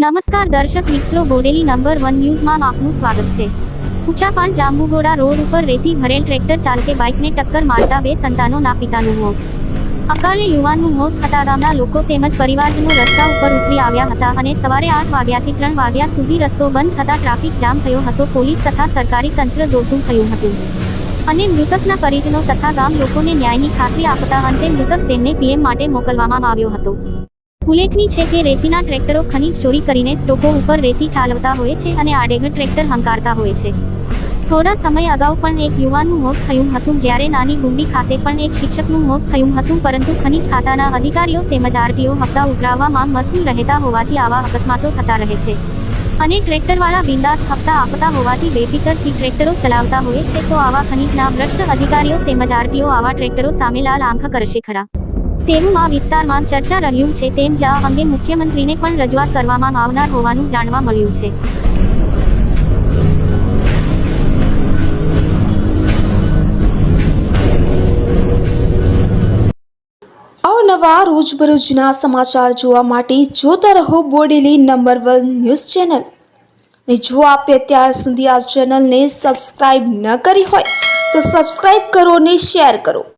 નમસ્કાર દર્શક મિત્રો, બોડેલી નંબર વન ન્યૂઝમાં આપનું સ્વાગત છે. ઉચાપાણ જાંબુગોડા રોડ ઉપર રેતી ભરેલ ટ્રેક્ટર ચાલકે બાઇકને ટક્કર મારતા બે સંતાનોના પિતાનું મોત. અકાળે યુવાનનું મોત થતા ગામના લોકો તેમજ પરિવારજનો રસ્તા ઉપર ઉતરી આવ્યા હતા અને સવારે આઠ વાગ્યાથી ત્રણ વાગ્યા સુધી રસ્તો બંધ થતા ટ્રાફિક જામ થયો હતો, પોલીસ તથા સરકારી તંત્ર દોડતું થયું હતું. અને મૃતકના પરિજનો તથા ગામ લોકોને ન્યાયની ખાતરી આપતા અંતે મૃતક દેહને પીએમ માટે મોકલવામાં આવ્યો હતો. ઉલ્લેખનીય છે કે રેતીના ટ્રેક્ટરો ખનીજ ચોરી કરીને સ્ટોકો ઉપર રેતી ઠાલવતા હોય છે અને આડેગડ ટ્રેક્ટર હંકારતા હોય છે. થોડા સમય અગાઉ પણ એક યુવાનનું મોત થયું હતું જ્યારે નાની ગુંડી ખાતે પણ એક શિક્ષકનું મોત થયું હતું પરંતુ ખનીજ ખાતાના અધિકારીઓ તેમજ આરટીઓ હપ્તા ઉઘરાવવામાં મસનું રહેતા હોવાથી આવા અકસ્માતો થતા રહે છે. અને ટ્રેક્ટરવાળા બિંદાસ હપ્તા આપતા હોવાથી બેફિકરથી ટ્રેક્ટરો ચલાવતા હોય છે તો આવા ખનીજના ભ્રષ્ટ અધિકારીઓ તેમજ આરટીઓ આવા ટ્રેક્ટરો સામે લાલ આંખ કરશે ખરા. તેવું આ વિસ્તારમાં ચર્ચા રહ્યું છે તેમ જ અંગે મુખ્યમંત્રીને પણ રજૂઆત કરવામાં આવનાર હોવાનું જાણવા મળ્યું છે. અવનવા રોજબરોજના સમાચાર જોવા માટે જોતા રહો Bodeli number one news channel. ને જો આપે અત્યાર સુધી આ ચેનલને સબસ્ક્રાઈબ ન કરી હોય, તો સબસ્ક્રાઈબ કરો ને શેર કરો.